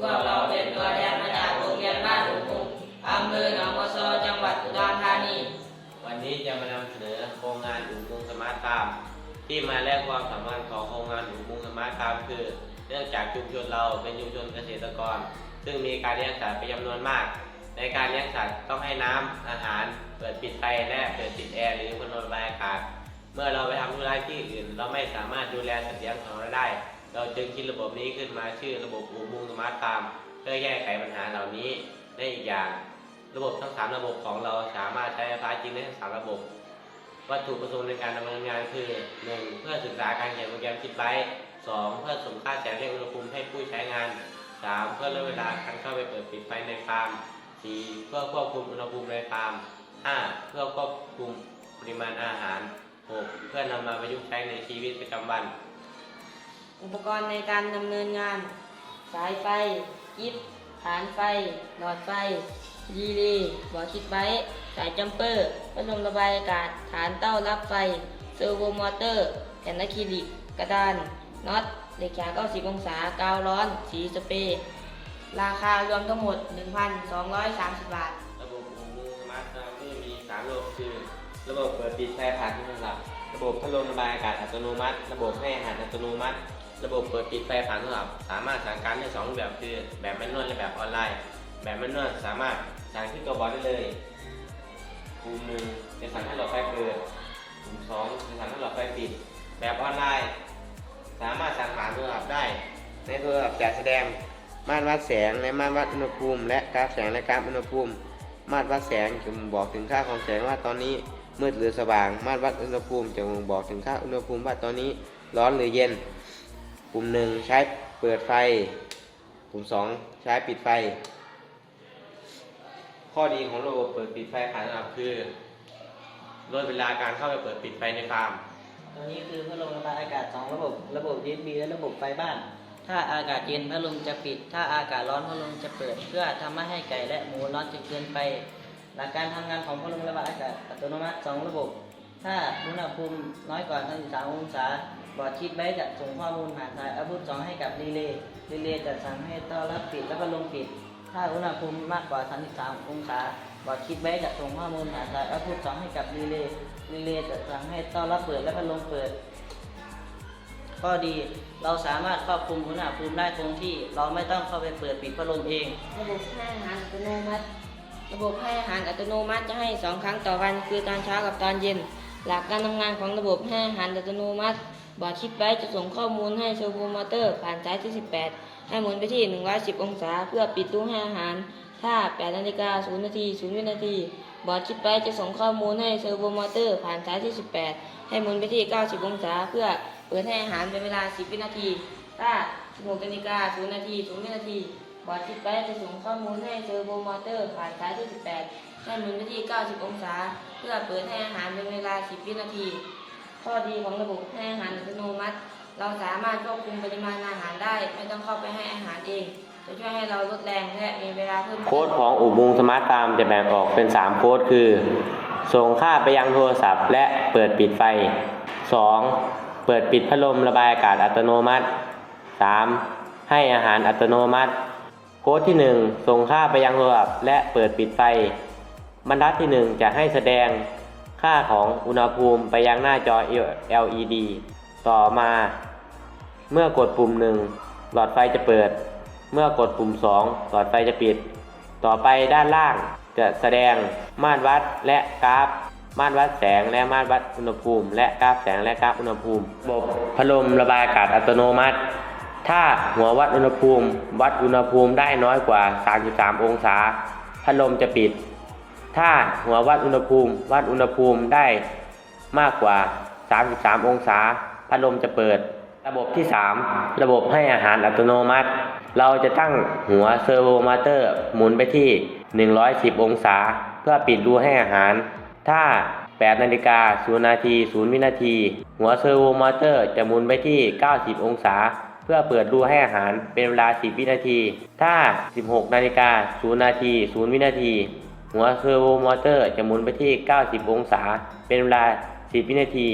พวกเราเป็นตัวแทนมาจากโรงเรียนบ้านหลวงคงอำเภอหนองบัวซอจังหวัดอุดรธานี วันนี้จะมานำเสนอโครงงานอุโมงค์สมาร์ทฟามที่มาและความสำคัญของโครงงานอุโมงค์สมาร์ทฟามคือ เนื่องจากชุมชนเราเป็นชุมชนเกษตรกร ซึ่งมีการเลี้ยงสัตว์เป็นจำนวนมาก ในการเลี้ยงสัตว์ต้องให้น้ำอาหาร เปิดปิดไฟและเปิดปิดแอร์หรือพัดลมระบายอากาศ เมื่อเราไปทำธุระที่อื่น เราไม่สามารถดูแลสัตว์เลี้ยงของเราได้ เราจึงคิดระบบนี้ขึ้นมาชื่อระบบอุโมงค์สมาร์ทฟาร์มเพื่อแก้ไขปัญหาเหล่านี้ได้อีกอย่าง ระบบทั้งสามระบบของเราสามารถใช้ไฟฟ้าจริงได้ทั้งสามระบบ วัตถุประสงค์ในการดำเนินงานคือ 1. เพื่อศึกษาการเขียนโปรแกรมคิดไว้ 2. เพื่อส่งค่าแสงและอุณหภูมิให้ผู้ใช้งาน 3. เพื่อลดเวลาการเข้าไปเปิดปิดไฟในฟาร์ม 4. เพื่อควบคุมอุณหภูมิในฟาร์ม 5. เพื่อควบคุมปริมาณอาหาร 6. เพื่อนำมาประยุกต์ใช้ในชีวิตประจำวัน อุปกรณ์ในการดำเนินงาน สายไฟกิฟฐานไฟ หลอดไฟรีเลย์บอร์ดคิดไว้ สายจัมเปอร์พัดลมระบายอากาศ ฐานเต้ารับไฟ เซอร์โวมอเตอร์ แผ่นอะคริลิก กระดาน น็อต เหล็กแข็ง90 องศา กาวร้อน สีสเปรย์ ราคารวมทั้งหมด 1,230 บาท ระบบอุโมงค์สมาร์ทฟาร์มที่มีสามระบบคือ ระบบเปิดปิดไฟผ่านโทรศัพท์ ระบบพัดลมระบายอากาศอัตโนมัติ ระบบให้อาหารอัตโนมัติ ระบบเปิดปิดไฟผ่านโทรศัพท์สามารถสั่งการได้สองรูปแบบคือ แบบแมนนวลและแบบออนไลน์ แบบแมนนวลสามารถสั่งที่ตัวบอร์ดได้เลยปุ่มหนึ่งจะสั่งให้หลอดไฟเปิดปุ่มสองจะสั่งให้หลอดไฟปิด แบบออนไลน์ สามารถสั่งผ่านโทรศัพท์ได้ ในโทรศัพท์จะแสดงม่านวัดแสงและม่านวัดอุณหภูมิ และกราฟแสงและกราฟอุณหภูมิ มาตรวัดแสงจะบ่งบอกถึงค่าของแสงว่าตอนนี้ มืดหรือสว่าง มาตรวัดอุณหภูมิจะบ่งบอกถึงค่าอุณหภูมิว่าตอนนี้ร้อนหรือเย็น ปุ่มหนึ่งใช้เปิดไฟ ปุ่มสองใช้ปิดไฟ ข้อดีของระบบเปิดปิดไฟผ่านโทรศัพคือลดเวลาการเข้าไปเปิดปิดไฟในฟาร์ม ตัวนี้คือพัดลมระบายอากาศสองระบบ ระบบ USB และระบบไฟบ้าน ถ้าอากาศเย็นพัดลมจะปิด ถ้าอากาศร้อนพัดลมจะเปิด เพื่อทำไม่ให้ไก่และหมูร้อนจนเกินไป หลักการทำงานของพัดลมระบายอากาศอัตโนมัติสองระบบ ถ้าอุณหภูมิน้อยกว่า33องศาบอร์ดคิดไว้จะส่งข้อมูลผ่านสายอาวุธ2ให้กับรีเลย์รีเลย์จะสั่งให้ต้อนรับปิดและพัดลมปิด ถ้าอุณหภูมิมากกว่า 33 องศาบอร์ดคิดไว้จะส่งข้อมูลผ่านสายอาวุธ2ให้กับรีเลย์รีเลย์จะสั่งให้ต้อนรับเปิดและพัดลมเปิดข้อดีเราสามารถควบคุมอุณหภูมิได้คงที่ เราไม่ต้องเข้าไปเปิดปิดพัดลมเองระบบให้าหาอัตโนมัติ ระบบให้อาหารอัตโนมัติจะให้สองครั้งต่อวัน คือตอนเช้ากับตอนเย็น หลักการทำงานของระบบให้อาหารอัตโนมัติ บอร์ดคิดไว้จะส่งข้อมูลให้เซอร์โวมอเตอร์ผ่านสายที่ 18 ให้หมุนไปที่ 110 องศา เพื่อปิดตู้ให้อาหาร ถ้า 8 นาฬิกา 0 นาที 0 วินาที บอร์ดคิดไว้จะส่งข้อมูลให้เซอร์โวมอเตอร์ผ่านสายที่ 18 ให้หมุนไปที่ 90 องศา เพื่อเปิดให้อาหารเป็นเวลา 10 วินาที ถ้า 16 นาฬิกา 0 นาที 0 วินาที บอร์ดคิดจะส่งข้อมูลให้เซอร์โวมอเตอร์ผ่านสายที่ 18ให้หมุนไปที่ 90 องศา เพื่อเปิดให้อาหารเป็นเวลา 10 วินาที ข้อดีของระบบให้อาหารอัตโนมัติ เราสามารถควบคุมปริมาณอาหารได้ ไม่ต้องเข้าไปให้อาหารเอง จะช่วยให้เราลดแรงและมีเวลาเพิ่มโค้ดของอุโมงค์สมาร์ทฟาร์มจะแบ่งออกเป็น 3 โค้ดคือ ส่งค่าไปยังโทรศัพท์ และเปิดปิดไฟ 2. เปิดปิดพัดลมระบายอากาศอัตโนมัติ 3. ให้อาหารอัตโนมัติ โค้ดที่ 1 ส่งค่าไปยังโทรศัพท์และเปิดปิดไฟ บรรทัดที่ 1 จะให้แสดงค่าของอุณหภูมิไปยังหน้าจอ LED ต่อมา เมื่อกดปุ่ม 1 หลอดไฟจะเปิด เมื่อกดปุ่ม 2 หลอดไฟจะปิด ต่อไปด้านล่างจะแสดงม่านวัดและกราฟม่านวัดแสงและม่านวัดอุณหภูมิ และกราฟแสงและกราฟอุณหภูมิระบบพัดลมระบายอากาศอัตโนมัติ ถ้าหัววัดอุณหภูมิ วัดอุณหภูมิได้น้อยกว่า 33 องศา พัดลมจะปิด ถ้าหัววัดอุณหภูมิ วัดอุณหภูมิได้มากกว่า 33 องศา พัดลมจะเปิด ระบบที่ 3 ระบบให้อาหารอัตโนมัติ เราจะตั้งหัวเซอร์โวมอเตอร์หมุนไปที่ 110 องศา เพื่อปิดรูให้อาหาร ถ้า8นาฬิกา0นาที0วินาที หัวเซอร์โวมอเตอร์จะหมุนไปที่ 90 องศา พื่อเปิดรูให้อาหารเป็นเวลา 10 วินาที ถ้า 16 นาฬิกา 0 นาที 0 วินาที หัวเซอร์โวมอเตอร์จะหมุนไปที่ 90 องศา เป็นเวลา 10 วินาที